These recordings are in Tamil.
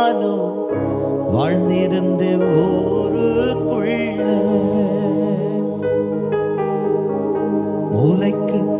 நானும் வாழ்ந்திருந்த ஊருக்குள்ள. மூளைக்கு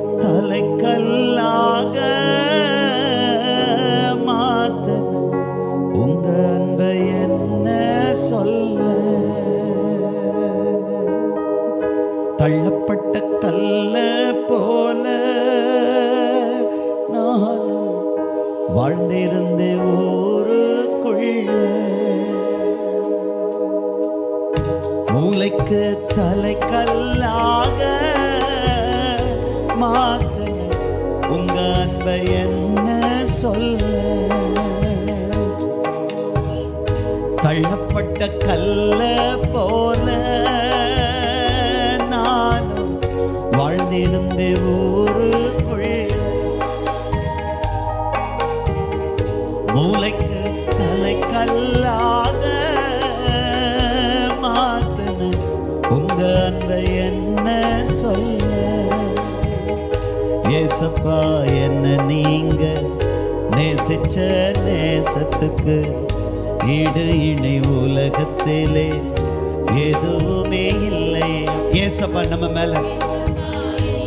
அன்பை என்ன சொல்ல தள்ளப்பட்ட கல்ல போல நானும் வாழ்ந்திருந்த ஊருக்குள்ள மூளைக்கு தலைக்கல்லாக ஏசப்பா என்ன நீங்க? நேசிச்ச நேசத்துக்கு ஈடு இணை உலகத்திலே எதுவுமே இல்லை. ஏசப்பா நம்ம மேல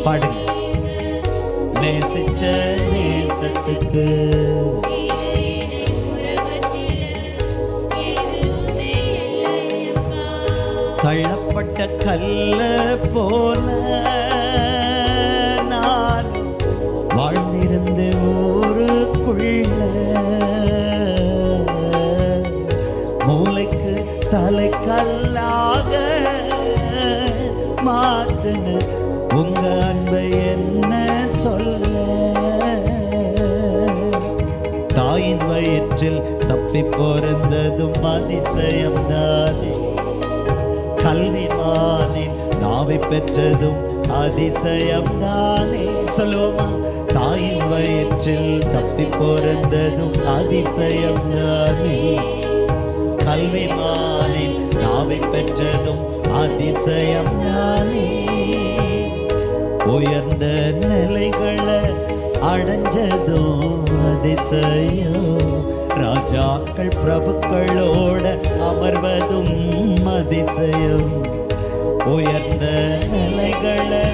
பாடுங்க. நேசிச்ச நேசத்துக்கு தள்ளப்பட்ட கல்ல போல மாத்துன உங்க அன்பை என்ன சொல்ல? தாயின் வயிற்றில் தப்பி பிறந்ததும் அதிசயம் தானே. கல்விமானின் நாவை பெற்றதும் அதிசயம் தானே. சொல்லுவோமா? தாயின் வயிற்றில் தப்பி பிறந்ததும் அதிசயம் தானே. கல்விமானின் நாவை பெற்றதும் அதிசயம் தானே உயர்ந்த நிலைகளை அடைஞ்சதும் அதிசயம். ராஜாக்கள் பிரபுக்களோட அமர்வதும் அதிசயம். உயர்ந்த நிலைகளை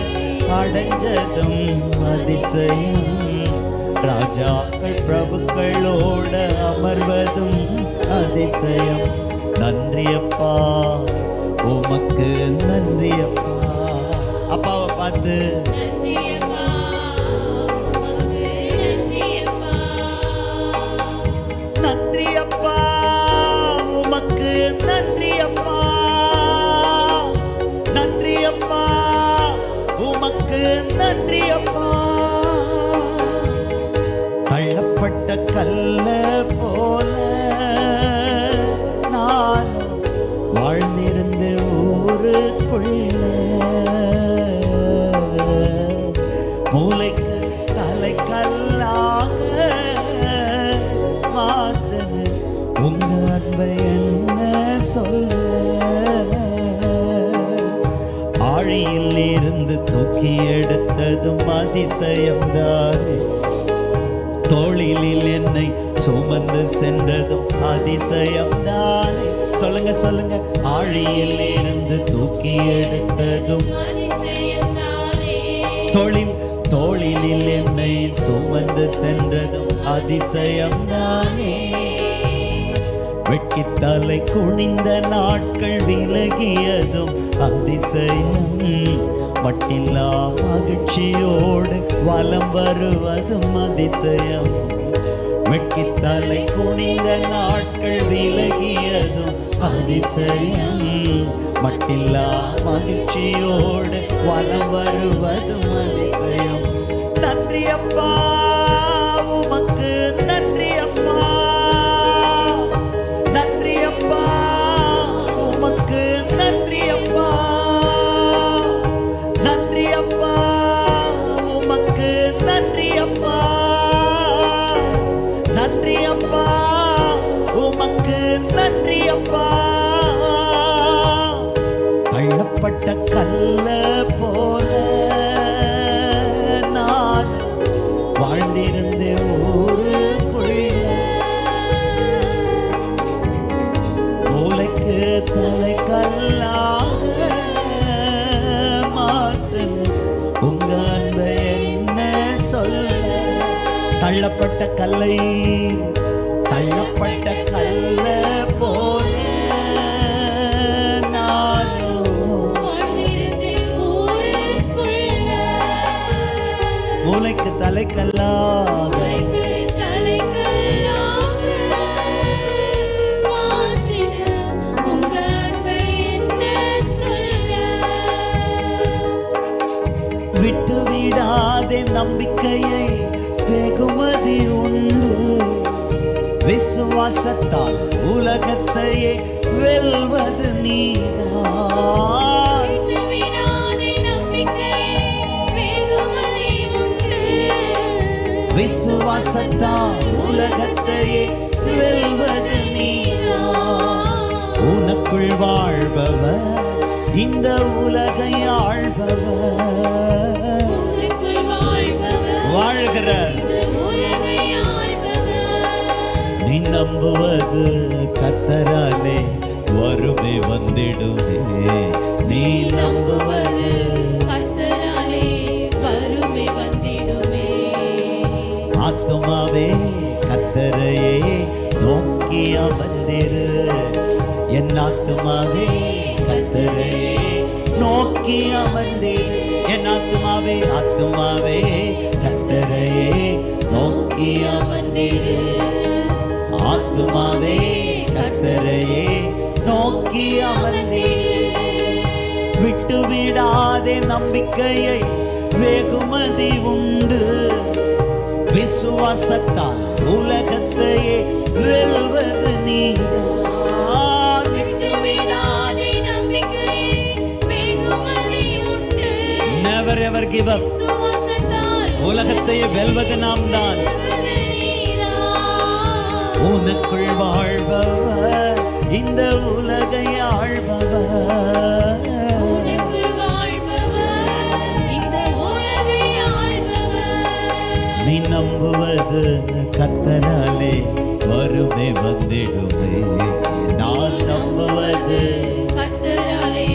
அடைஞ்சதும் அதிசயம். ராஜாக்கள் பிரபுக்களோட அமர்வதும் அதிசயம். நன்றியப்பா. உமக்கு நன்றி அப்பா அப்பாவை பார்த்து. தோளிலில் என்னை சுமந்து சென்றதும் அதிசயம்தானே சொல்லுங்க சொல்லுங்க. ஆழியில் இருந்து தூக்கி எடுத்ததும் தோளில் தோளிலில் என்னை சுமந்து சென்றதும் அதிசயம்தானே வெட்கித்தலை குனிந்த நாட்கள் விலகியதும் அதிசயம். மட்டில்லா மகிழ்ச்சியோடு வலம் வருவதும் அதிசயம். வெட்கித்தலை குனிந்த நாட்கள் விலகியதும் அதிசயம். மட்டில்லா மகிழ்ச்சியோடு வரம் வருவதும் அதிசயம். நன்றியப்பா உமக்கு நம்பிக்கையை வெகுமதி உண்டு. விசுவாசத்தால் உலகத்தையே வெல்வது நீதான். விசுவாசத்தால் உலகத்தையே வெல்வது நீதான். உனக்குள் வாழ்பவர் இந்த உலகை ஆள்பவர். ஆள்பவர். நீ நம்புவது கத்தராலே வருமே வந்திடுமே நீ நம்புவது கர்த்தராலே வறுமை வந்திடுமே. ஆத்மாவே கத்தரையே நோக்கி அமர்ந்திரு என் ஆத்மாவே கத்தரையே நோக்கி அமர்ந்திரு என் ஆத்மாவே ஆத்மாவே கத்தரையே நோக்கி அமர்ந்திரு. ஆத்மாவே கத்தரையே நோக்கி அமர்ந்திரு. விட்டு விடாதே நம்பிக்கையை வெகுமதி உண்டு. விசுவாசத்தால் உலகத்தையே வெல்வது நீதான். விட்டு விடாதே நம்பிக்கையே வெகுமதி உலகத்தையே வெல்வது நாம் தான். உனக்குள் வாழ்பவர் இந்த உலகை ஆள்பவர். நீ நம்புவது கத்தராலே வருமே வந்திடுமே நான் நம்புவது கர்த்தராலே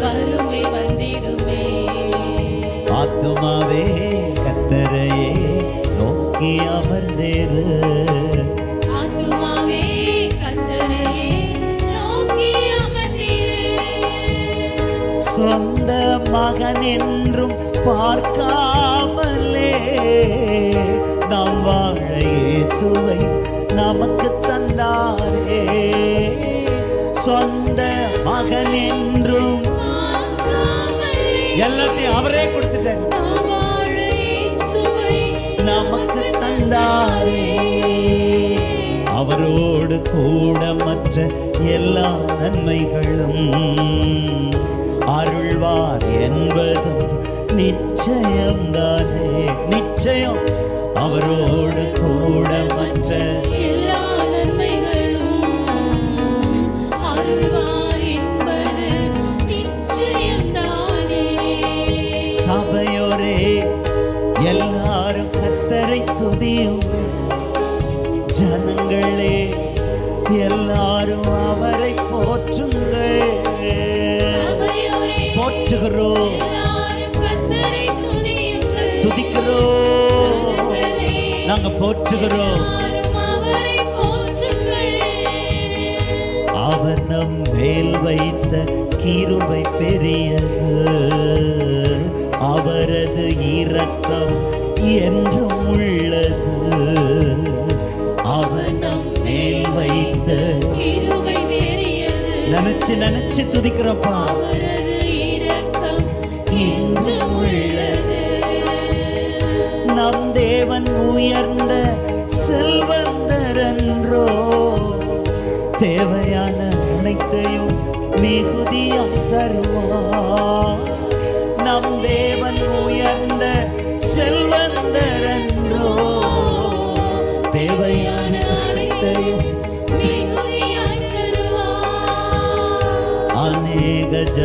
வறுமை வந்திடுமே. ஆத்துமாவே சொந்த மகன் என்றும் பார்க்காமலே. நாம் வாழ இயேசுவை நமக்கு தந்தாரே. சொந்த மகன் என்றும் எல்லாத்தையும் அவரே கொடுத்துட்டார். நமக்கு தந்தாரே. அவரோடு கூட மற்ற எல்லா நன்மைகளும் அருள்வார் என்பதும் நிச்சயம்தானே நிச்சயம். அவரோடு கூட மற்ற. சபையோரே எல்லாரும் கத்தரை துதியும் ஜனங்களே எல்லாரும் அவரை போற்றுகிறோம் அவரை நம் மேல் வைத்த கிருபை பெரியது. அவரது இரக்கம் என்றும் உள்ளது. அவர் நம் மேல் வைத்த. நினைச்சு நினைச்சு துதிக்கிறப்பா. நம் தேவன் உயர்ந்த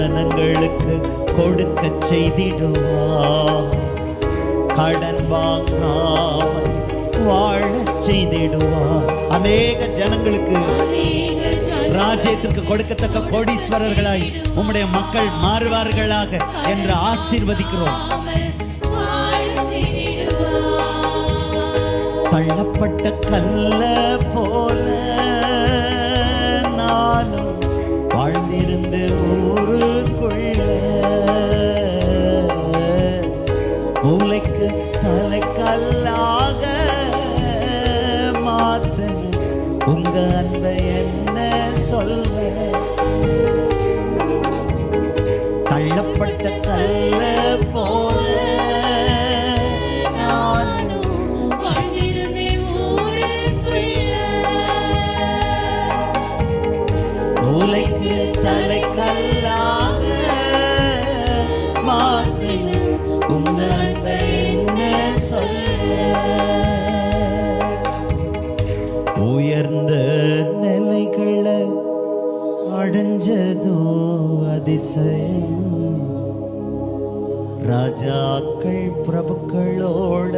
ஜனங்களுக்கு கொடுக்க செய்திடுவார் கடன் வாங்காமல் வாழ செய்திடுவார் அநேக ஜனங்களுக்கு ராஜ்யத்திற்கு கொடுக்கத்தக்க கோடீஸ்வரர்களாய் உம்முடைய மக்கள் மாறுவார்களாக என்று ஆசீர்வதிக்கிறோம். தள்ளப்பட்ட கல்ல போல உங்க அன்பை என்ன சொல்வேன்? ராஜாக்கள் பிரபுக்களோட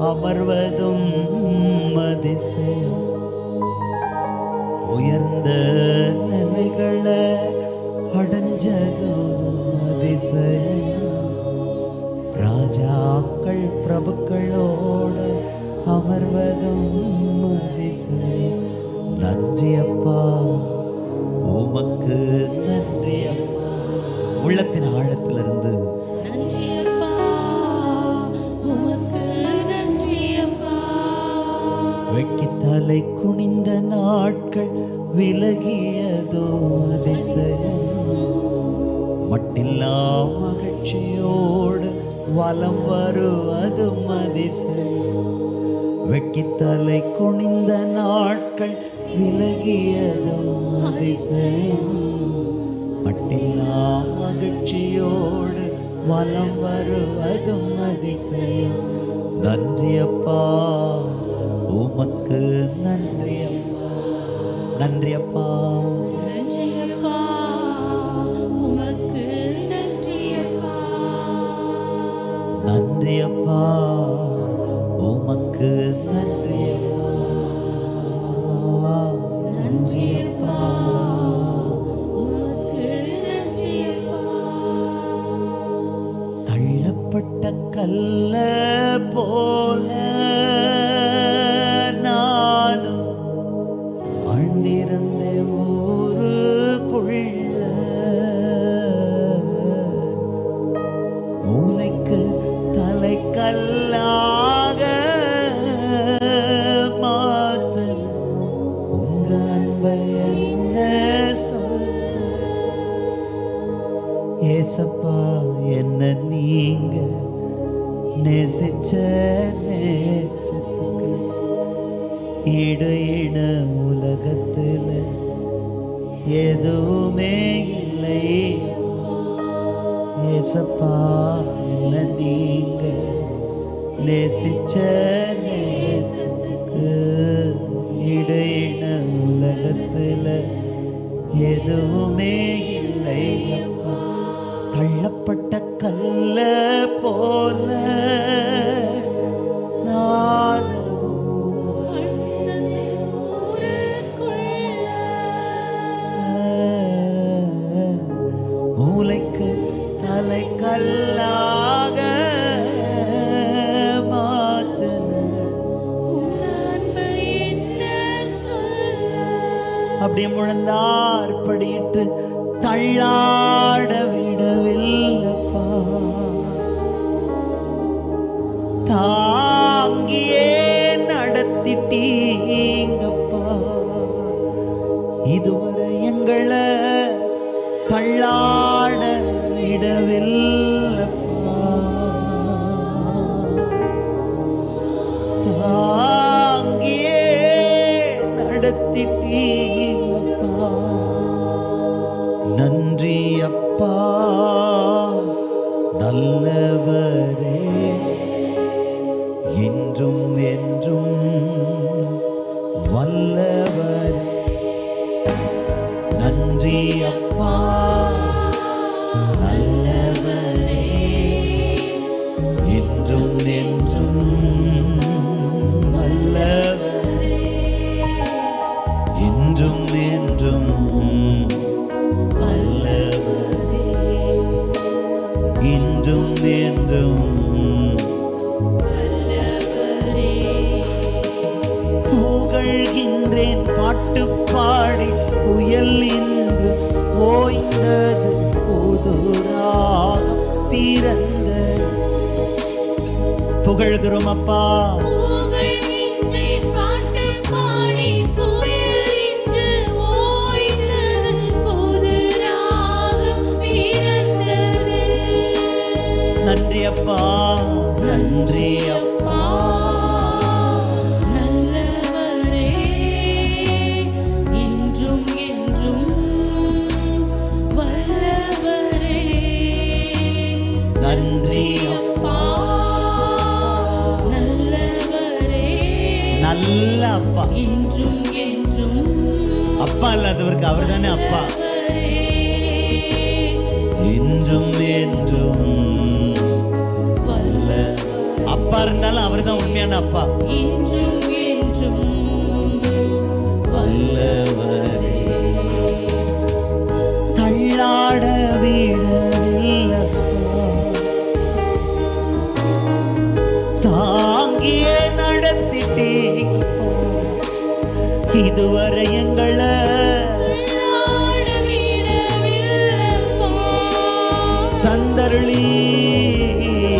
அமர்வதும் அதிசயம். உயர்ந்த நிலைகளை அடைஞ்சதும் அதிசயம். ராஜாக்கள் பிரபுக்களோட அமர்வதும் அதிசயம். நன்றி அப்பா உமக்கு நன்றி அப்பா உள்ளத்தின் ஆழத்திலிருந்து தலை குனிந்த நாட்கள் விலகியதோ அதிசயம். மட்டில்லா மகிழ்ச்சியோடு வலம் வருவதும் அதிசயம். வெட்கி தலை குனிந்த நாட்கள் விலகியதும் அதிசயம். மட்டில்லா மகிழ்ச்சியோடு வலம் வருவதும் அதிசயம். நன்றி அப்பா. உமக்கு நன்றி அப்பா நன்றி அப்பா நன்றி அப்பா, உமக்கு நன்றி அப்பா. நன்றி அப்பா. உமக்கு ஏசப்பா என்ன நீங்க நேசிச்ச நேசத்துக்கு இடு இட உலகத்தில் எதுவுமே இல்லை. ஏசப்பா என்ன நீங்க நேசிச்ச நேசத்துக்கு இடு இட உலகத்தில் எதுவுமே தள்ளப்பட்ட பாட்டு பாடி புயல் இன்று ஓய்ந்தது புதுராக பிறந்தது. புகழ்கிறோம் அப்பா. நன்றி அப்பா. நன்றி அப்பா. நல்ல அப்பா. என்றும் என்றும் அப்பா இல்லாதவருக்கு அவர் தானே அப்பா என்றும் என்றும் அப்பா இருந்தாலும் அவர் தான் உண்மையான அப்பா. என்றும் இதுவரை எங்களை. தந்தருளி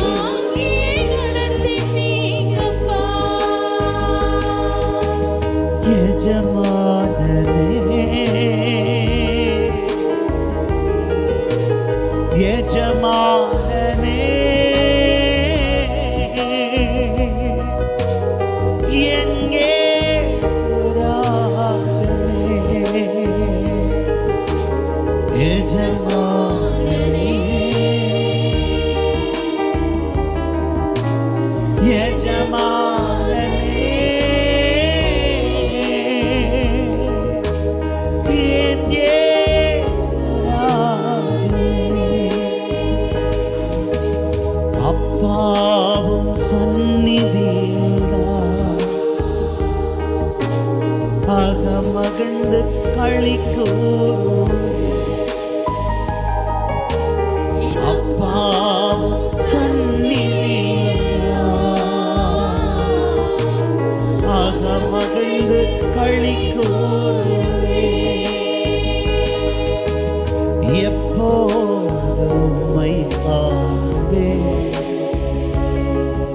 வாங்கி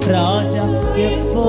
ராஜா எப்போ